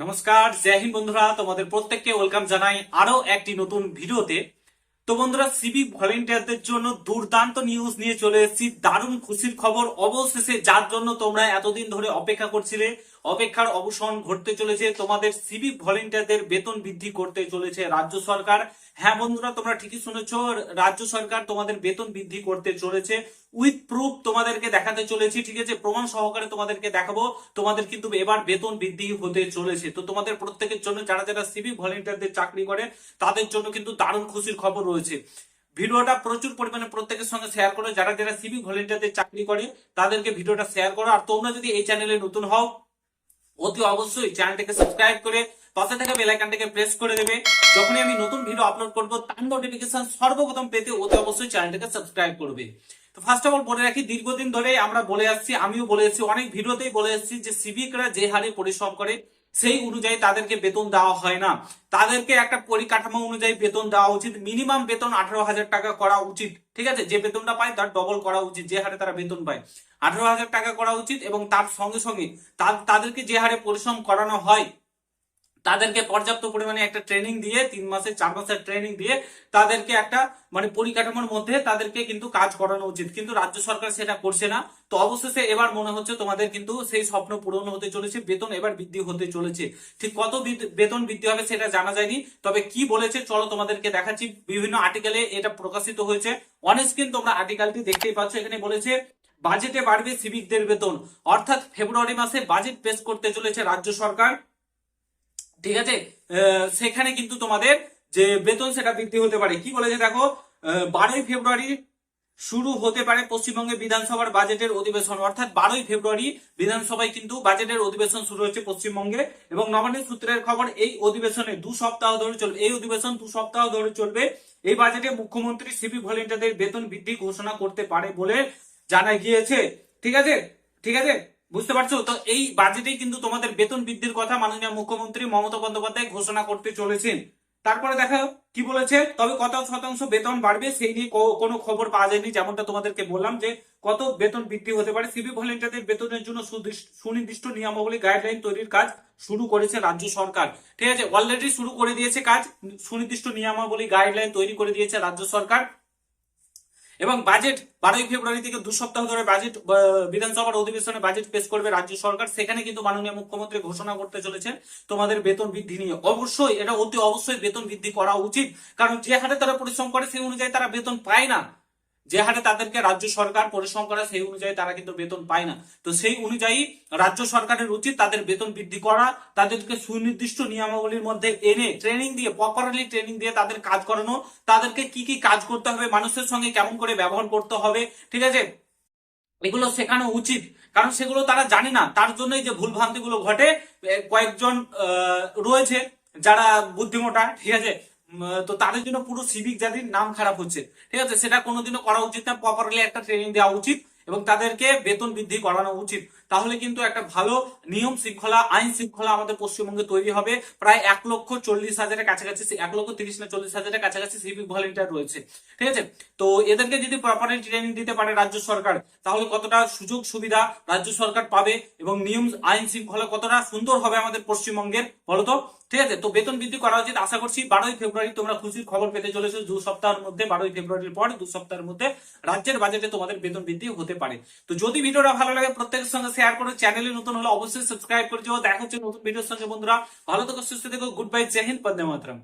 নমস্কার, জয় হিন্দ বন্ধুরা, তোমাদের প্রত্যেককে ওয়েলকাম জানাই আরও একটি নতুন ভিডিওতে। তো বন্ধুরা সিভিক ভলেন্টিয়ারদের জন্য দুর্দান্ত নিউজ নিয়ে চলে এসেছি। দারুণ খুশির খবর অবশেষে, যার জন্য তোমরা এতদিন ধরে অপেক্ষা করছিলে। অপেক্ষার অবসান ঘটতে চলেছে। তোমাদের সিভিক ভলেন্টিয়ারদের বেতন বৃদ্ধি করতে চলেছে রাজ্য সরকার। হ্যাঁ বন্ধুরা, তোমরা ঠিকই শুনেছো, রাজ্য সরকার তোমাদের বেতন বৃদ্ধি করতে চলেছে। উইথ প্রুফ তোমাদেরকে দেখাতে চলেছি, ঠিক আছে? প্রমাণ সহকারে তোমাদেরকে দেখাবো। তোমাদের কিন্তু এবার বেতন বৃদ্ধি হতে চলেছে। তো তোমাদের প্রত্যেকের জন্য যারা যারা সিভিক ভলেন্টিয়ারদের চাকরি করে, তাদের জন্য কিন্তু দারুণ খুশির খবর রয়েছে। ভিডিওটা প্রচুর পরিমাণে প্রত্যেকের সঙ্গে শেয়ার করো। যারা যারা সিভিক ভলেন্টিয়ারদের চাকরি করে, তাদেরকে ভিডিওটা শেয়ার করো। আর তোমরা যদি এই চ্যানেলে নতুন হও অতি অবশ্যই চ্যানেলটাকে সাবস্ক্রাইব করে পাশে থাকা বেল প্রেস করে দেবে। যখনই আমি নতুন ভিডিও আপলোড করব, তার নোটিফিকেশন সর্বপ্রথম পেতে অতি অবশ্যই চ্যানেলটাকে সাবস্ক্রাইব করবে। তো ফার্স্ট অফ অল বলে রাখি, দীর্ঘদিন ধরে আমরা বলে আসছি, আমিও বলে এসেছি, অনেক ভিডিওতেই বলে আসছি যে সিভিকরা যে হারে পরিশ্রম করে সেই অনুযায়ী তাদেরকে বেতন দেওয়া হয় না। তাদেরকে একটা পরিকাঠামো অনুযায়ী বেতন দেওয়া উচিত। মিনিমাম বেতন আঠারো হাজার টাকা করা উচিত। ঠিক আছে? যে বেতনটা পায় তার ডবল করা উচিত, যে হারে তারা বেতন পায়। আঠারো হাজার টাকা করা উচিত এবং তার সঙ্গে সঙ্গে তাদেরকে যে হারে পরিশ্রম করানো হয় তাদেরকে পর্যাপ্ত পরিমাণে একটা ট্রেনিং দিয়ে, তিন মাসের চার মাসের ট্রেনিং দিয়ে তাদেরকে একটা মানে পরিকাঠামোর মধ্যে তাদেরকে কিন্তু কাজ করানো উচিত। কিন্তু রাজ্য সরকার সেটা করছে না। তো অবশেষে এবার মনে হচ্ছে তোমাদের কিন্তু সেই স্বপ্ন পূরণ হতে চলেছে, বেতন এবার বৃদ্ধি হতে চলেছে। ঠিক কত বেতন বৃদ্ধি হবে সেটা জানা যায়নি। তবে কি বলেছে চলো তোমাদেরকে দেখাচ্ছি। বিভিন্ন আর্টিকেলে এটা প্রকাশিত হয়েছে। অনেক স্ক্রিন তোমরা আর্টিকেলটি দেখতেই পাচ্ছ। এখানে বলেছে বাজেটে বাড়বে সিভিকদের বেতন। অর্থাৎ ফেব্রুয়ারি মাসে বাজেট পেশ করতে চলেছে রাজ্য সরকার। ঠিক আছে? সেখানে কিন্তু তোমাদের যে বেতন সেটা বৃদ্ধি হতে পারে। কি বলেছে দেখো? বারোই ফেব্রুয়ারি শুরু হতে পারে পশ্চিমবঙ্গে বিধানসভার বাজেটের অধিবেশন। অর্থাৎ বারোই ফেব্রুয়ারি বিধানসভায় কিন্তু বাজেটের অধিবেশন শুরু হচ্ছে পশ্চিমবঙ্গে এবং নবান্ন সূত্রের খবর এই অধিবেশনে দু সপ্তাহ ধরে চলবে এই অধিবেশন দু সপ্তাহ ধরে চলবে। এই বাজেটে মুখ্যমন্ত্রী সিপি ভলেন্টিয়ারদের বেতন বৃদ্ধি ঘোষণা করতে পারে বলে জানা গিয়েছে। ঠিক আছে? ঠিক আছে? বুঝতে পারছ? তো এই বাজেটেই কিন্তু তোমাদের বেতন বৃদ্ধির কথা মাননীয় মুখ্যমন্ত্রী মমতা বন্দ্যোপাধ্যায় ঘোষণা করতে চলেছেন। তারপরে দেখো কি বলেছে। তবে কত শতাংশ বেতন বাড়বে সেই নিয়ে কোনো খবর পাওয়া যায়নি, যেমনটা তোমাদেরকে বললাম যে কত বেতন বৃদ্ধি হতে পারে। সিভিক ভলেন্টিয়ারদের বেতনের জন্য সুনির্দিষ্ট নিয়মাবলী গাইডলাইন তৈরির কাজ শুরু করেছে রাজ্য সরকার। ঠিক আছে, অলরেডি শুরু করে দিয়েছে কাজ। সুনির্দিষ্ট নিয়মাবলী গাইডলাইন তৈরি করে দিয়েছে রাজ্য সরকার। এবং বাজেট বারোই ফেব্রুয়ারি থেকে দু সপ্তাহ ধরে বাজেট বিধানসভার অধিবেশনে বাজেট পেশ করবে রাজ্য সরকার। সেখানে কিন্তু মাননীয় মুখ্যমন্ত্রী ঘোষণা করতে চলেছেন, তোমাদের বেতন বৃদ্ধি নিয়ে। অবশ্যই, এটা অতি অবশ্যই বেতন বৃদ্ধি করা উচিত। কারণ যে হারে তারা পরিশ্রম করে, সেই অনুযায়ী তারা বেতন পায় না। যে হারে তাদেরকে রাজ্য সরকার পরিশ্রম করে, সেই অনুযায়ী তারা কিন্তু বেতন পায় না। তো সেই অনুযায়ী রাজ্য সরকারের উচিত তাদের বেতন বৃদ্ধি করা, তাদেরকে সুনির্দিষ্ট নিয়মাবলীর মধ্যে এনে ট্রেনিং দিয়ে প্রপারলি ট্রেনিং দিয়ে তাদের কাজ করানো, তাদেরকে কি কি কাজ করতে হবে, মানুষের সঙ্গে কেমন করে ব্যবহার করতে হবে, ঠিক আছে? এগুলো শেখানো উচিত, কারণ সেগুলো তারা জানে না। তার জন্যই যে ভুল ভ্রান্তিগুলো ঘটে কয়েকজন রয়েছে যারা বুদ্ধিমোটা, ঠিক আছে? তো তাদের জন্য পুরো সিভিক জাতির নাম খারাপ হচ্ছে। ঠিক আছে? সেটা কোনোদিনও করা উচিত না। প্রপারলি একটা ট্রেনিং দেওয়া উচিত এবং তাদেরকে বেতন বৃদ্ধি করানো উচিত। তাহলে কিন্তু একটা ভালো নিয়ম শৃঙ্খলা, আইন শৃঙ্খলা আমাদের পশ্চিমবঙ্গে তৈরি হবে। প্রায় এক লক্ষ চল্লিশ হাজারের কাছাকাছি এক লক্ষ তিরিশ না চল্লিশ হাজারের কাছাকাছি সিভিক ভলেন্টিয়ার রয়েছে। ঠিক আছে? তো এদেরকে যদি প্রপারলি ট্রেনিং দিতে পারে রাজ্য সরকার তাহলে কতটা সুযোগ সুবিধা রাজ্য সরকার পাবে এবং নিয়ম, আইন শৃঙ্খলা কতটা সুন্দর হবে আমাদের পশ্চিমবঙ্গের বলতো ঠিক আছে? তো বেতন বৃদ্ধি করা উচিত। আশা করছি বারোই ফেব্রুয়ারি তোমরা খুশির খবর পেতে চলেছো দু সপ্তাহের মধ্যে, বারোই ফেব্রুয়ারির পর দু সপ্তাহের মধ্যে রাজ্যের বাজেটে তোমাদের বেতন বৃদ্ধি হতে পারে। তো যদি ভিডিওটা ভালো লাগে, প্রত্যেকের সঙ্গে শেয়ার করো। চ্যানেলে নতুন হলে অবশ্যই সাবস্ক্রাইব করে যাও দেখা হচ্ছে নতুন ভিডিওর সঙ্গে, বন্ধুরা। ভালো থেকো, সুস্থ থেকো। গুড বাই জয় হিন্দ বন্দে মাতরম